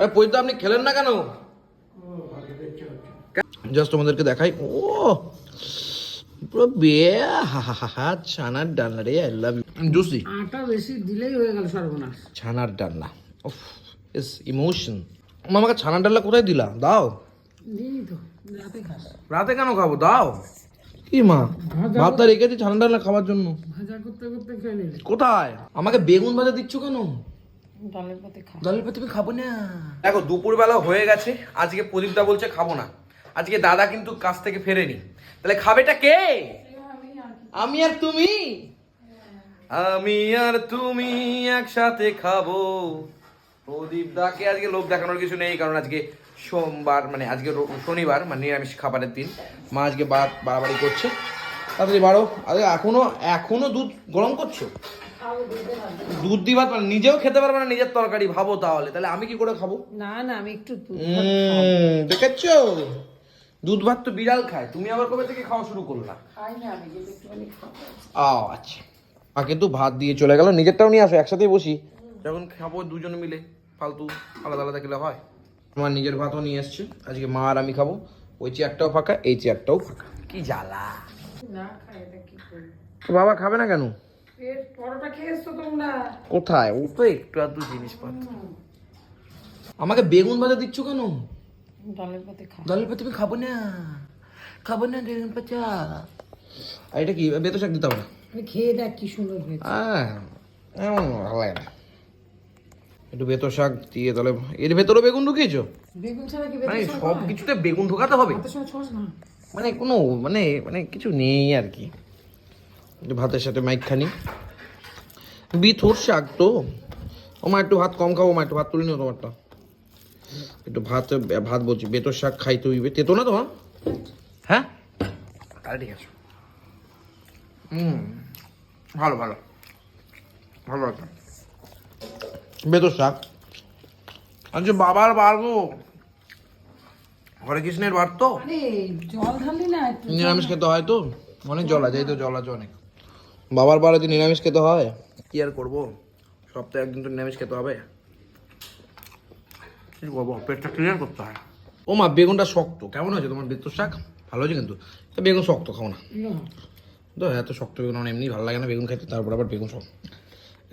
আরে পৈতে আপনি খেলেন না কেন? জাস্ট তোমাদেরকে দেখাই। ও পুরো বে হা হা হা ছানার ডালনা রে আই লাভ ইউ জুসি আটা বেশি দিলেই হয়ে গেল সর্বনাশ। ছানার ডালনা। উফ ইস ইমোশন আমাকে ছানার ডালনা কোথায় দিলা? দাও। রাতে কেন খাব? দাও। কি মা? ভাতটা রেখেছি ছানার ডালনা খাওয়ার জন্য। ভাজা করতে করতে খেয়ে কোথায়? আমাকে বেগুন ভাজা দিচ্ছ কেন? পাতে আমি খাব না। দেখো দুপুরবেলা হয়ে গেছে আজকে প্রদীপদা বলছে খাব না। আজকে দাদা কিন্তু কাজ থেকে ফেরেনি। তাহলে খাবেটা কে? আমি আর তুমি? আমি আর তুমি একসাথে খাব। প্রদীপ দাকে আজকে লোক দেখানোর কিছু নেই কারণ আজকে সোমবার মানে আজকে শনিবার মানে নিরামিষ খাবারের দিন। মা আজকে বাড়াবাড়ি করছে। তাড়াতাড়ি বাড়ো আরে এখনও এখনও দুধ গরম করছ? দুধ ভাত মানে নিজেও খেতে পারবে না নিজের তরকারি। ভাবো তাহলে। তাহলে আমি কি করে খাব? না না আমি একটু দেখেছ? দুধ ভাত তো বিড়াল খায়। তুমি আবার কবে থেকে খাওয়া শুরু করলা খাই না আমি কিন্তু একটুখানি খাব। ও আচ্ছা। মা কিন্তু ভাত দিয়ে চলে গেল। নিজেরটাও নিয়ে আসো একসাথেই বসি। যখন খাব দুজন মিলে ফালতু আলাদা আলাদা খেলে হয়। তোমার নিজের ভাতও নিয়ে এসছে। আজকে মা আর আমি খাব। ওই চেয়ারটাও ফাঁকা এই চেয়ারটাও ফাঁকা। কি জ্বালা। বাবা খাবে না কেন? কোথায়? ও তো একটু আধটু জিনিসপত্র। আমাকে বেগুন ভাজা দিচ্ছ কেন? ডালের পাতে খা। ডালের পাতে আমি খাব না। খাব না বেগুন পাচা আর এটা কি? বেতো শাক দিতে হবে আমি খেয়ে দেখ কি সুন্দর হয়েছে। এমন ভালো লাগে না। একটু বেতো শাক দিয়ে তাহলে এর ভেতরে বেগুন ঢুকিয়েছো? বেগুন ছাড়া কি মানে সব কিছুতে বেগুন ঢোকাতে হবে? মানে কোনো মানে মানে কিছু নেই আর কি। ভাতের সাথে মাইক খানি বিথুর শাক তো। ওমা একটু ভাত কম খাব মা একটু ভাত তুলি নিও তোমারটা। একটু ভাত ভাত বলছি বেতর শাক খাইতে হইবে। তেতো না তোমার? হ্যাঁ? তাহলে ঠিক আছে। হুম ভালো ভালো। ভালো আছে। বেতর শাক। আচ্ছা বাবার বাড়বো হরে কৃষ্ণের বার তো জল ঢালি না নিরামিষ খেতে হয় তো? অনেক জল আছে এই তো জল আছে অনেক। বাবার বাড়িতে নিরামিষ খেতে হয়? কি আর করব? সপ্তাহে একদিন তো নিরামিষ খেতে হবে। কি করব? পেটটা ক্লিয়ার করতে হয়। ও মা বেগুনটা শক্ত। কেমন হয়েছে তোমার বেতর শাক? ভালো হয়েছে কিন্তু। তা বেগুন শক্ত খাও না। তো এত শক্ত বেগুন আমার এমনি ভালো লাগে না বেগুন খেতে তারপর আবার বেগুন শক্ত।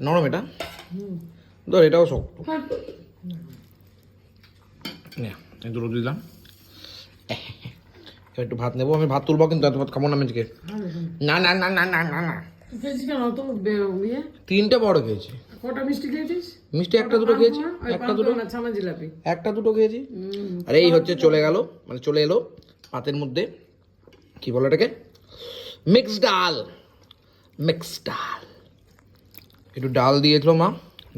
নরম এটা? ধর এটাও শক্ত। হ্যাঁ, নে, একটু রোদ দিলাম। একটু ভাত নেব আমি ভাত তুলবো কিন্তু এত ভাত খাব না আমি আজকে। না না না না না না না। কেন? তো ইয়ে? তিনটে বড় খেয়েছি। কটা মিষ্টি খেয়েছিস? মিষ্টি একটা দুটো খেয়েছি একটা দুটো। ছানা জিলাপি। একটা দুটো খেয়েছি। আরে এই হচ্ছে চলে গেল মানে চলে এলো পাতের মধ্যে। কি বলে এটাকে মিক্স ডাল। মিক্স ডাল। একটু ডাল দিয়েছিল মা।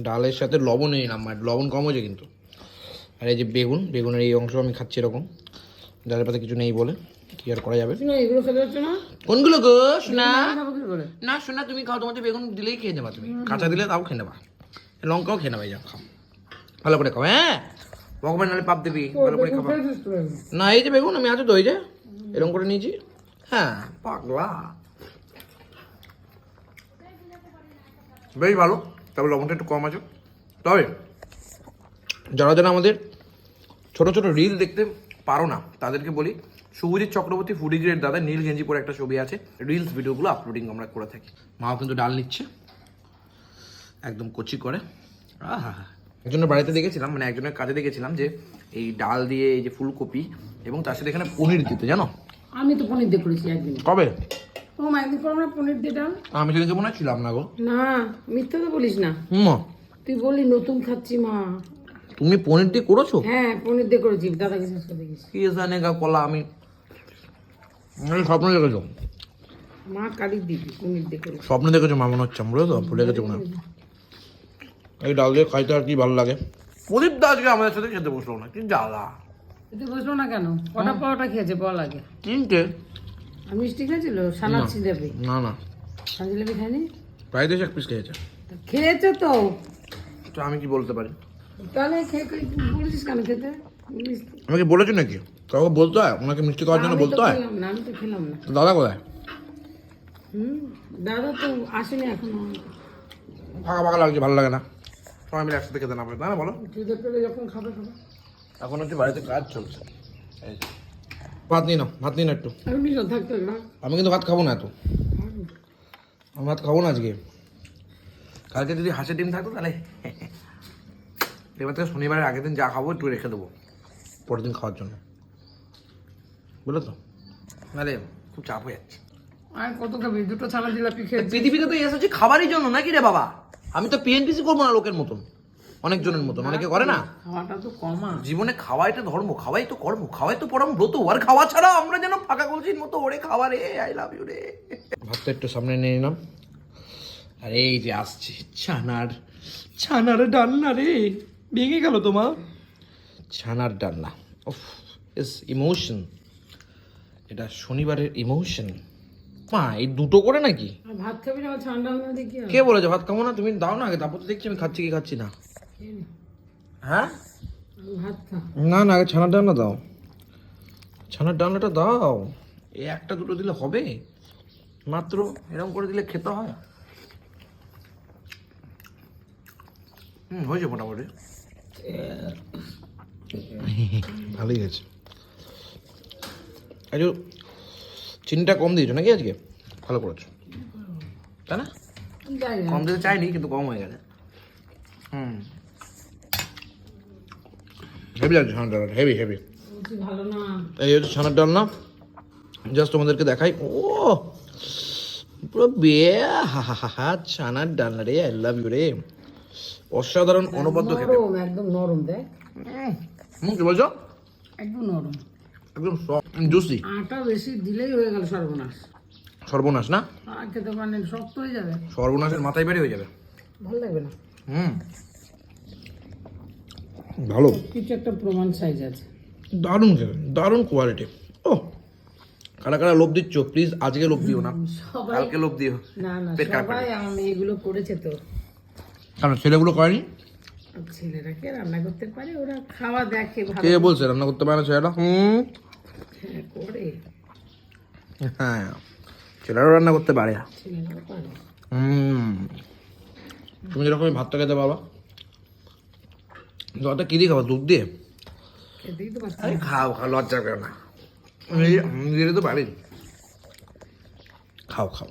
ডালের সাথে লবণ এই নাম লবণ কম হয়েছে কিন্তু। আর এই যে বেগুন বেগুনের এই অংশ আমি খাচ্ছি এরকম। ডালের পাতে কিছু নেই বলে। কি আর করা যাবে? এগুলো খেতে হচ্ছে না? কোনগুলো গো? করে? না শোনা তুমি খাও তোমার বেগুন দিলেই খেয়ে নেবা তুমি। কাঁচা দিলে তাও খেয়ে নেবা। লঙ্কাও খেয়ে নেবা যাও খাও। ভালো করে খাও হ্যাঁ? ভগবান নাহলে পাপ দিবি ভালো করে খাবা? না এই যে বেগুন আমি আছো তো এই যে। এরকম করে নিয়েছি। হ্যাঁ পাগলা। বেশ ভালো তবে লবণটা একটু কম আছে। তবে যারা যারা আমাদের ছোট ছোট রিল দেখতে পারো না তাদেরকে বলি শুভজিৎ চক্রবর্তী ফুডি গ্রেড দাদা নীল গেঞ্জি পরে একটা ছবি আছে। রিলস ভিডিওগুলো আপলোডিং আমরা করে থাকি। মাও কিন্তু ডাল নিচ্ছে। একদম কচি করে। আহা। একজনের বাড়িতে দেখেছিলাম মানে একজনের কাজে দেখেছিলাম যে এই ডাল দিয়ে এই যে ফুলকপি এবং তার সাথে এখানে পনির দিতে জানো? আমি তো পনির দিয়ে করেছি একদিন। কবে? ও মা একদিন না পনির দিয়ে ডাল। আমি সেদিনকে মনে ছিলাম না গো। না মিথ্যা তো বলিস না। হুম। তুই বললি নতুন খাচ্ছি মা। তুমি পনির দিয়ে করেছ? হ্যাঁ পনির দিয়ে করেছি দাদাকে শেষ করে দেখিস। কি জানে গা কলা আমি স্বপ্ন দেখেছ? মা কালি দিবি স্বপ্ন দেখেছ মা মনে হচ্ছে বুঝলো তো ভুলে গেছো মনে হয়। এই ডাল দিয়ে খাইতে আর কি ভালো লাগে? প্রদীপ দা আজকে আমাদের সাথে খেতে বসল না কি জ্বালা। তুই বসল না কেন? কটা পাওয়াটা খেয়েছে বল আগে। তিনটে। আর মিষ্টি খেয়েছিল? সানা জিলাপি। না না। সানা জিলাপি খায়নি? প্রায় দেশ এক পিস খেয়েছে। খেয়েছে তো। তো আমি কি বলতে পারি? তাহলে বলেছিস কেন খেতে? আমাকে বলেছ নাকি? কাউকে বলতে হয়? ওনাকে মিষ্টি খাওয়ার জন্য আমি বলতে হয়? না আমি তো খেলাম না। দাদা কোথায়? হুম দাদা তো আসেনি এখনও। ফাঁকা ফাঁকা লাগছে ভালো লাগে না। সবাই মিলে একসাথে খেতে না পারে। তাই না বলো খিদে পেলে যখন খাবে খাবে। এখন হচ্ছে বাড়িতে কাজ চলছে। ভাত নিয়ে নাও ভাত নিয়ে নাও একটু। না। আমি কিন্তু ভাত খাব না এত। আমি ভাত খাব না আজকে। কালকে যদি হাঁসের ডিম থাকতো তাহলে এবার থেকে শনিবারের আগের দিন যা খাব একটু রেখে দেবো। পরের দিন খাওয়ার জন্য। বুঝলো তো? নাহলে খুব চাপ হয়ে যাচ্ছে। আর কত খাবি? দুটো ছানা জিলাপি খেয়েছি পৃথিবীতে তো এসেছি খাবারই জন্য নাকি রে বাবা? আমি তো পিএনপিসি করব না লোকের মতন। অনেকজনের মতন। অনেকে করে না? খাওয়াটা তো কমা। জীবনে খাওয়াই তো ধর্ম খাওয়াই তো কর্ম খাওয়াই তো পরম ব্রত। আর খাওয়া ছাড়া আমরা যেন ফাঁকা কলসির মতো ওরে খাওয়া রে আই লাভ ইউ রে। ভাতটা একটু সামনে নিয়ে নিলাম। আর এই যে আসছে ছানার ছানার ডালনা রে। ভেঙে গেল তোমার? ছানার ডালনা ওফ ইস ইমোশন এটা শনিবারের ইমোশন মা এই দুটো করে নাকি? ভাত খাবি না ঠান্ডা না দেখি কে বলেছে ভাত খাব না তুমি দাও না আগে তারপর তো দেখছি আমি খাচ্ছি কি খাচ্ছি না। হ্যাঁ? ভাত খা। না না আগে ছানার ডালনা দাও। ছানার ডালনাটা দাও। এই একটা দুটো দিলে হবে। মাত্র এরকম করে দিলে খেতে হয়। হুম হয়েছে মোটামুটি। ভালোই হয়েছে। আজ চিনিটা কম দিয়েছ নাকি আজকে? ভালো করেছ। তাই না? কম দিতে চাইনি কিন্তু কম হয়ে গেছে। হুম। হেভি লাগছে ছানার ডালনা হেভি হেভি বলছি ভালো না। এই হচ্ছে ছানার ডাল না? জাস্ট তোমাদেরকে দেখাই। ও পুরো বে হা হা হা ছানার ডালনা রে আই লাভ ইউ রে। অসাধারণ অনবদ্য খেতে। নরম একদম নরম দেখ। হুম, হুম কি বলছো? একদম নরম। একদম জুসি আটা বেশি দিলেই হয়ে গেল সর্বনাশ। সর্বনাশ না? খেতে পারেন শক্ত হয়ে যাবে। সর্বনাশের মাথায় বেড়ে হয়ে যাবে। ভালো লাগবে না। হুম। ভালো। কিছু একটা প্রমাণ সাইজ আছে। দারুণ খেতে দারুণ কোয়ালিটি ও কারা কারা লোভ দিচ্ছ? প্লিজ আজকে লোভ দিও না। কালকে লোভ দিও। না না সবাই মেয়েগুলো করেছে তো। কারণ ছেলেগুলো করেনি ছেলেরা কে রান্না করতে পারে? ওরা খাওয়া দেখে কে বলছে রান্না করতে পারে না ছেলেটা হুম? হ্যাঁ করে। হ্যাঁ ছেলেরাও রান্না করতে পারে। ছেলেরা হুম। তুমি যেরকম ভাতটা খেতে বাবা জলটা কি দিয়ে খাব? দুধ দিয়ে? খাও খাও লজ্জা করে না। নিজে- নিজেরা তো পারি। খাও খাও।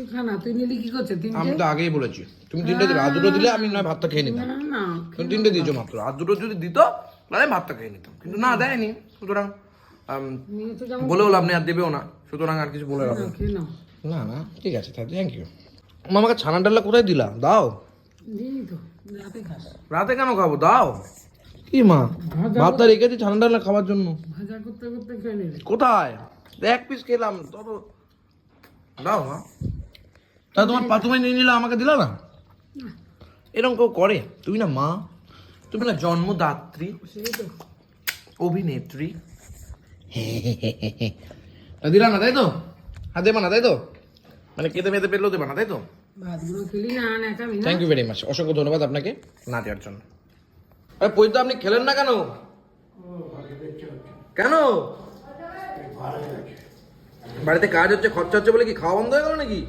তুই খা তুই নিলি কি করছে? আমি তো আগেই বলেছি। তুমি তিনটে দিলে। আর দুটো দিলে আমি নয় ভাতটা খেয়ে নিতাম। না না তুমি তিনটে দিয়েছ মাত্র। আর দুটো যদি দিত তাহলে ভাতটা খেয়ে নিতাম। কিন্তু না দেয়নি। সুতরাং বলেও লাভ নেই আর দেবেও না। সুতরাং আর কিছু বলে লাভ না না ঠিক আছে থ্যাংক ইউ আমাকে ছানার ডালটা কোথায় দিলা? দাও। রাতে কেন খাব? দাও। কি মা? ভাতটা রেখেছি ছানা ডালনা খাওয়ার জন্য। কোথায়? এক পিস খেলাম তত দাও মা। তা তোমার পা তুমি নিয়ে নিলে আমাকে দিলা না? এরকম কেউ করে? তুমি না মা। তুমি না জন্মদাত্রী। অভিনেত্রী। দিলা না তাই তো? হ্যাঁ দেবা না তাই তো? মানে কেঁদে মেতে পেলেও দেবা না তাই তো? থ্যাংক ইউ ভেরি মাচ অসংখ্য ধন্যবাদ আপনাকে। না দেওয়ার জন্য। আরে পৈতো আপনি খেলেন না কেন? কেন? বাড়িতে কাজ হচ্ছে খরচা হচ্ছে বলে কি খাওয়া বন্ধ হয়ে গেল নাকি?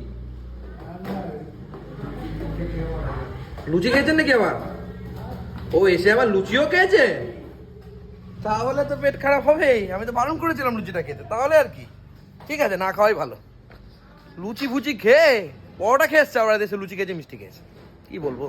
লুচি খেয়েছেন নাকি আবার? ও এসে আবার লুচিও খেয়েছে? তাহলে তো পেট খারাপ হবেই। আমি তো বারণ করেছিলাম লুচিটা খেতে। তাহলে আর কি? ঠিক আছে, না খাওয়াই ভালো। লুচি ফুচি খেয়ে, পরোটা খেয়ে এসছে আমরা দেশে লুচি খেয়েছে, মিষ্টি খেয়েছে। কি বলব?